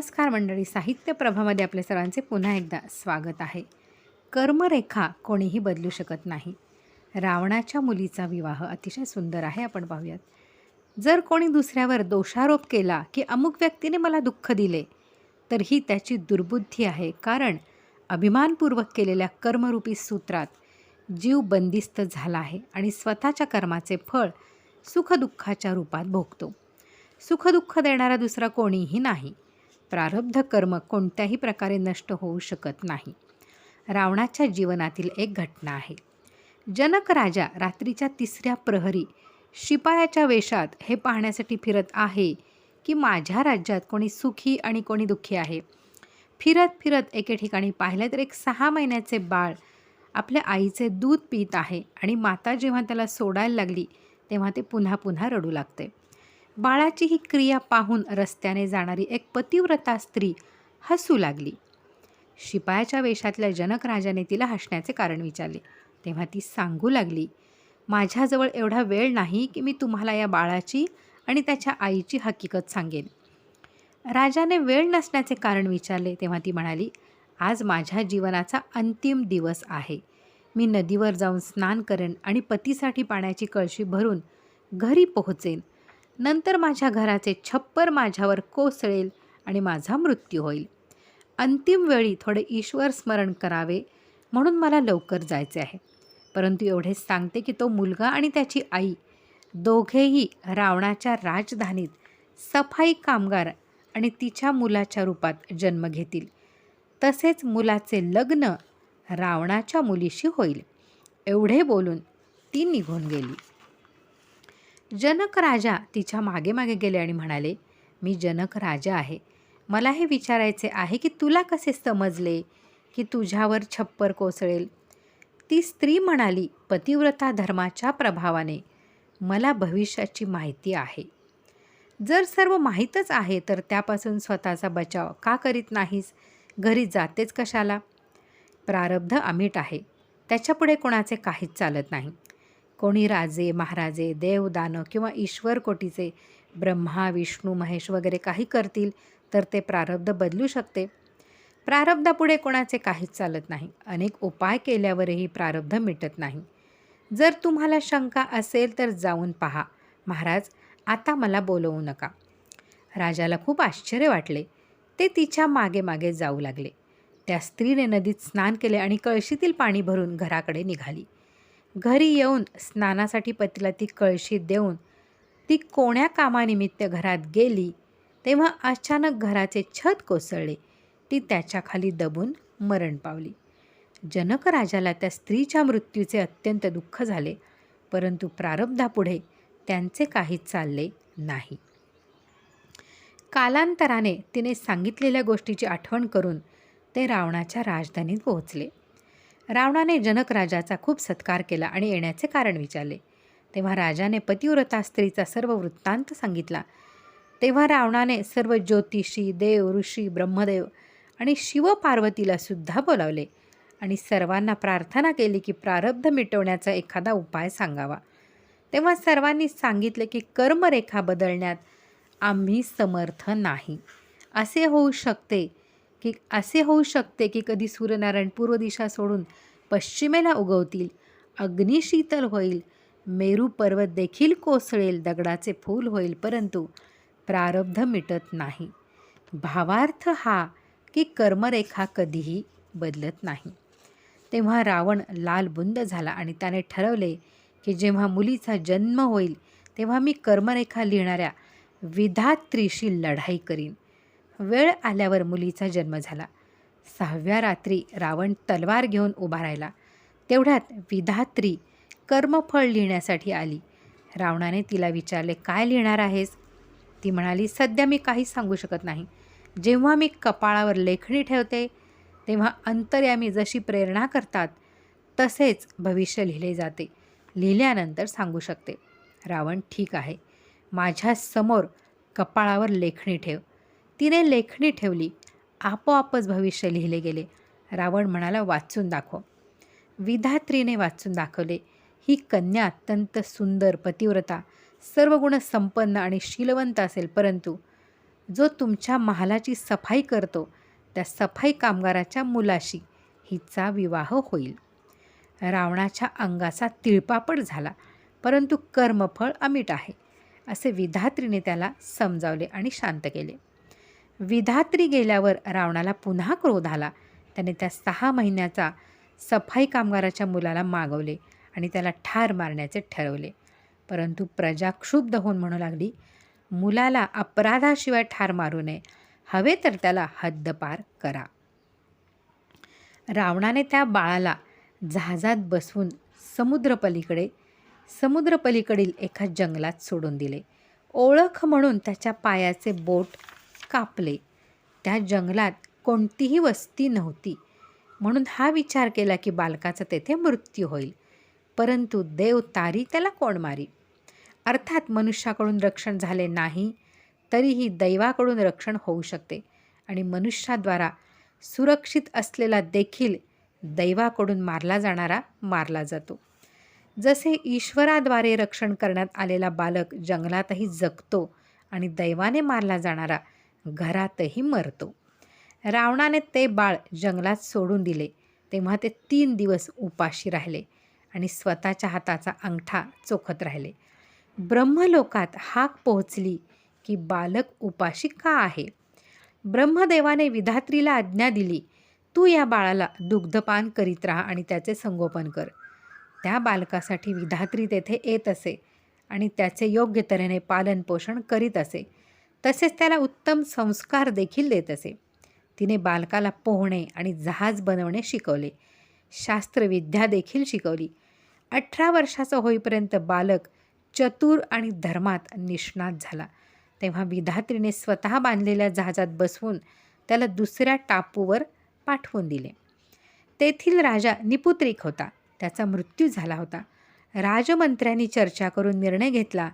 नमस्कार मंडळी साहित्य प्रभामध्ये आपल्या सर्वांचे पुन्हा एकदा स्वागत आहे. कर्मरेखा कोणीही बदलू शकत नाही. रावणाच्या मुलीचा विवाह अतिशय सुंदर आहे आपण पाहूयात. जर कोणी दुसऱ्यावर दोषारोप केला की अमुक व्यक्तीने मला दुःख दिले तर ही त्याची दुर्बुद्धी आहे. कारण अभिमानपूर्वक केलेल्या कर्मरूपी सूत्रात जीव बंदिस्त झाला आहे आणि स्वतःच्या कर्माचे फळ सुखदुःखाच्या रूपात भोगतो. सुखदुःख देणारा दुसरा कोणीही नाही. प्रारब्ध कर्म कोणत्याही प्रकारे नष्ट होऊ शकत नाही. रावणाच्या जीवनातील एक घटना आहे. जनक राजा रात्रीच्या तिसऱ्या प्रहरी शिपायाच्या वेशात हे पाहण्यासाठी फिरत आहे की माझ्या राज्यात कोणी सुखी आणि कोणी दुःखी आहे. फिरत फिरत एके ठिकाणी पाहिलं तर एक सहा महिन्याचे बाळ आपल्या आईचे दूध पित आहे आणि माता जेव्हा त्याला सोडायला लागली तेव्हा ते पुन्हा पुन्हा रडू लागते. बाळाची ही क्रिया पाहून रस्त्याने जाणारी एक पतिव्रता स्त्री हसू लागली. शिपायाच्या वेशातल्या जनक राजाने तिला हसण्याचे कारण विचारले. तेव्हा ती सांगू लागली माझ्याजवळ एवढा वेळ नाही की मी तुम्हाला या बाळाची आणि त्याच्या आईची हकीकत सांगेन. राजाने वेळ नसण्याचे कारण विचारले तेव्हा ती म्हणाली आज माझ्या जीवनाचा अंतिम दिवस आहे. मी नदीवर जाऊन स्नान करेन आणि पतीसाठी पाण्याची कळशी भरून घरी पोहोचेन. नंतर माझ्या घराचे छप्पर माझ्यावर कोसळेल आणि माझा मृत्यू होईल. अंतिम वेळी थोडे ईश्वर स्मरण करावे म्हणून मला लवकर जायचे आहे. परंतु एवढेच सांगते की तो मुलगा आणि त्याची आई दोघेही रावणाच्या राजधानीत सफाई कामगार आणि तिच्या मुलाच्या रूपात जन्म घेतील. तसेच मुलाचे लग्न रावणाच्या मुलीशी होईल. एवढे बोलून ती निघून गेली. जनक राजा तिच्यामागे मागे गेले आणि म्हणाले मी जनक राजा आहे. मला हे विचारायचे आहे की तुला कसे समजले की तुझ्यावर छप्पर कोसळेल ती स्त्री म्हणाली पतिव्रता धर्माच्या प्रभावाने. मला भविष्याची माहिती आहे. जर सर्व माहीतच आहे तर त्यापासून स्वतःचा बचाव का करीत नाहीस? घरी जातेच कशाला? प्रारब्ध अमिट आहे. त्याच्यापुढे कोणाचे काहीच चालत नाही. कोणी राजे महाराजे देव दानव किंवा ईश्वर कोटीचे ब्रह्मा विष्णू महेश वगैरे काही करतील तर ते प्रारब्ध बदलू शकते. प्रारब्धापुढे कोणाचे काहीच चालत नाही. अनेक उपाय केल्यावरही प्रारब्ध मिटत नाही. जर तुम्हाला शंका असेल तर जाऊन पहा. महाराज आता मला बोलवू नका. राजाला खूप आश्चर्य वाटले. ते तिच्यामागे मागे जाऊ लागले. त्या स्त्रीने नदीत स्नान केले आणि कळशीतील पाणी भरून घराकडे निघाली. घरी येऊन स्नानासाठी पतीला ती कळशी देऊन ती कोण्या कामानिमित्त घरात गेली तेव्हा अचानक घराचे छत कोसळले. ती त्याच्याखाली दबून मरण पावली. जनक राजाला त्या स्त्रीच्या मृत्यूचे अत्यंत दुःख झाले परंतु प्रारब्धापुढे त्यांचे काहीच चालले नाही. कालांतराने तिने सांगितलेल्या गोष्टीची आठवण करून ते रावणाच्या राजधानीत पोहोचले. रावणाने जनक राजाचा खूप सत्कार केला आणि येण्याचे कारण विचारले. तेव्हा राजाने पतिव्रता स्त्रीचा सर्व वृत्तांत सांगितला. तेव्हा रावणाने सर्व ज्योतिषी देव ऋषी ब्रह्मदेव आणि शिवपार्वतीला सुद्धा बोलावले आणि सर्वांना प्रार्थना केली की प्रारब्ध मिटवण्याचा एखादा उपाय सांगावा. तेव्हा सर्वांनी सांगितले की कर्मरेखा बदलण्यात आम्ही समर्थ नाही. असे होऊ शकते की असे होऊ शकते की कधी सूर्यनारायण पूर्व दिशा सोडून पश्चिमेला उगवतील. अग्निशीतल होईल. मेरू पर्वत देखील कोसळेल. दगडाचे फूल होईल. परंतु प्रारब्ध मिटत नाही. भावार्थ हा की कर्मरेखा कधीही बदलत नाही. तेव्हा रावण लालबुंद झाला आणि त्याने ठरवले की जेव्हा मुलीचा जन्म होईल तेव्हा मी कर्मरेखा लिहिणाऱ्या विधात्रीशी लढाई करीन. वेळ आल्यावर मुलीचा जन्म झाला. सहाव्या रात्री रावण तलवार घेऊन उभा राहिला. तेवढ्यात विधात्री कर्मफळ लिहिण्यासाठी आली. रावणाने तिला विचारले काय लिहिणार आहेस? ती म्हणाली सध्या मी काहीच सांगू शकत नाही. जेव्हा मी कपाळावर लेखणी ठेवते तेव्हा अंतर्यामी जशी प्रेरणा करतात तसेच भविष्य लिहिले जाते. लिहिल्यानंतर सांगू शकते. रावण ठीक आहे. माझ्यासमोर कपाळावर लेखणी ठेव. तिने लेखणी ठेवली. आपोआपच भविष्य लिहिले गेले. रावण म्हणाला वाचून दाखव. विधात्रीने वाचून दाखवले. ही कन्या अत्यंत सुंदर पतिव्रता सर्व गुण संपन्न आणि शीलवंत असेल परंतु जो तुमच्या महालाची सफाई करतो त्या सफाई कामगाराच्या मुलाशी हिचा विवाह होईल. रावणाच्या अंगाचा तिळपापड झाला परंतु कर्मफळ अमिट आहे असे विधात्रीने त्याला समजावले आणि शांत केले. विधात्री गेल्यावर रावणाला पुन्हा क्रोध आला. त्याने त्या सहा महिन्याचा सफाई कामगाराच्या मुलाला मागवले आणि त्याला ठार मारण्याचे ठरवले. परंतु प्रजा क्षुब्ध होऊन म्हणू लागली मुलाला अपराधाशिवाय ठार मारू नये. हवे तर त्याला हद्दपार करा. रावणाने त्या बाळाला जहाजात बसवून समुद्रपलीकडे समुद्रपलीकडील एका जंगलात सोडून दिले. ओळख म्हणून त्याच्या पायाचे बोट कापले. त्या जंगलात कोणतीही वस्ती नव्हती. म्हणून हा विचार केला की बालकाचा तेथे मृत्यू होईल. परंतु देव तारी त्याला कोण मारी? अर्थात मनुष्याकडून रक्षण झाले नाही तरीही दैवाकडून रक्षण होऊ शकते आणि मनुष्याद्वारा सुरक्षित असलेला देखील दैवाकडून मारला जाणारा मारला जातो. जसे ईश्वराद्वारे रक्षण करण्यात आलेला बालक जंगलातही जगतो आणि दैवाने मारला जाणारा घरातही मरतो. रावणाने ते बाळ जंगलात सोडून दिले. तेव्हा ते तीन दिवस उपाशी राहिले आणि स्वतःच्या हाताचा अंगठा चोखत राहिले. ब्रह्मलोकात हाक पोहोचली की बालक उपाशी का आहे? ब्रह्मदेवाने विधात्रीला आज्ञा दिली तू या बाळाला दुग्धपान करीत राहा आणि त्याचे संगोपन कर. त्या बालकासाठी विधात्री तेथे येत असे आणि त्याचे योग्य तऱ्हेने पालनपोषण करीत असे. तसेच त्याला उत्तम संस्कार देखील देत असे. तिने बालकाला पोहणे आणि जहाज बनवणे शिकवले. शास्त्रविद्या देखील शिकवली. अठरा वर्षाचा होईपर्यंत बालक चतुर आणि धर्मात निष्णात झाला. तेव्हा विधात्रीने स्वतः बांधलेल्या जहाजात बसवून त्याला दुसऱ्या टापूवर पाठवून दिले. तेथील राजा निपुत्रिक होता. त्याचा मृत्यू झाला होता. राजमंत्र्यांनी चर्चा करून निर्णय घेतला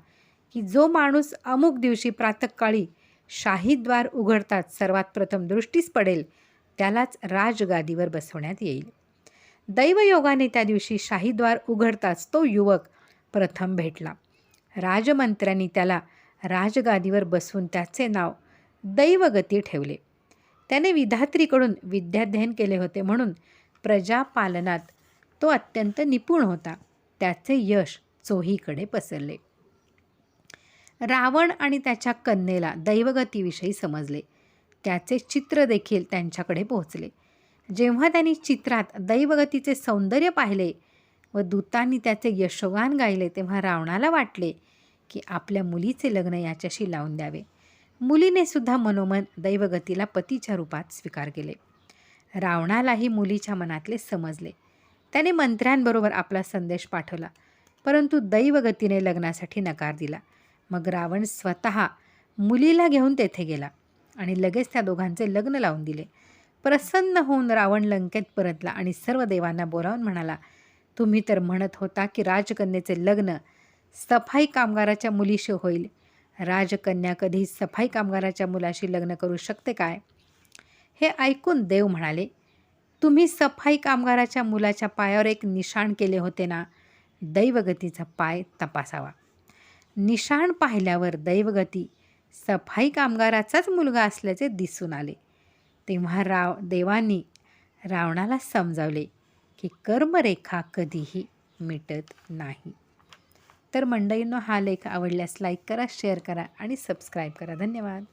की जो माणूस अमुक दिवशी प्रातकाळी शाहीद्वार उघडतात सर्वात प्रथम दृष्टीस पडेल त्यालाच राजगादीवर बसवण्यात येईल. दैवयोगाने त्या दिवशी शाहीद्वार उघडताच तो युवक प्रथम भेटला. राजमंत्र्यांनी त्याला राजगादीवर बसवून त्याचे नाव दैवगती ठेवले. त्याने विधात्रीकडून विद्याध्ययन केले होते म्हणून प्रजापालनात तो अत्यंत निपुण होता. त्याचे यश चोहीकडे पसरले. रावण आणि त्याच्या कन्येला दैवगतीविषयी समजले. त्याचे चित्र देखील त्यांच्याकडे पोहोचले. जेव्हा त्यांनी चित्रात दैवगतीचे सौंदर्य पाहिले व दूतांनी त्याचे यशोगान गायले तेव्हा रावणाला वाटले की आपल्या मुलीचे लग्न याच्याशी लावून द्यावे. मुलीने सुद्धा मनोमन दैवगतीला पतीच्या रूपात स्वीकार केले. रावणालाही मुलीच्या मनातले समजले. त्याने मंत्र्यांबरोबर आपला संदेश पाठवला परंतु दैवगतीने लग्नासाठी नकार दिला. मग रावण स्वतः मुलीला घेऊन तेथे गेला आणि लगेच त्या दोघांचे लग्न लावून दिले. प्रसन्न होऊन रावण लंकेत परतला आणि सर्व देवांना बोलावून म्हणाला तुम्ही तर म्हणत होता की राजकन्येचे लग्न सफाई कामगाराच्या मुलीशी होईल. राजकन्या कधी सफाई कामगाराच्या मुलाशी लग्न करू शकते काय? हे ऐकून देव म्हणाले तुम्ही सफाई कामगाराच्या मुलाच्या पायावर एक निशाण केले होते ना? दैवगतीचा पाय तपासावा. निशाण पाहिल्यावर दैवगती सफाई कामगाराचाच मुलगा असल्याचे दिसून आले. तेव्हा राव देवांनी रावणाला समजावले की कर्मरेखा कधीही मिटत नाही. तर मंडळींनो हा लेख आवडल्यास लाईक करा शेअर करा आणि सबस्क्राईब करा. धन्यवाद.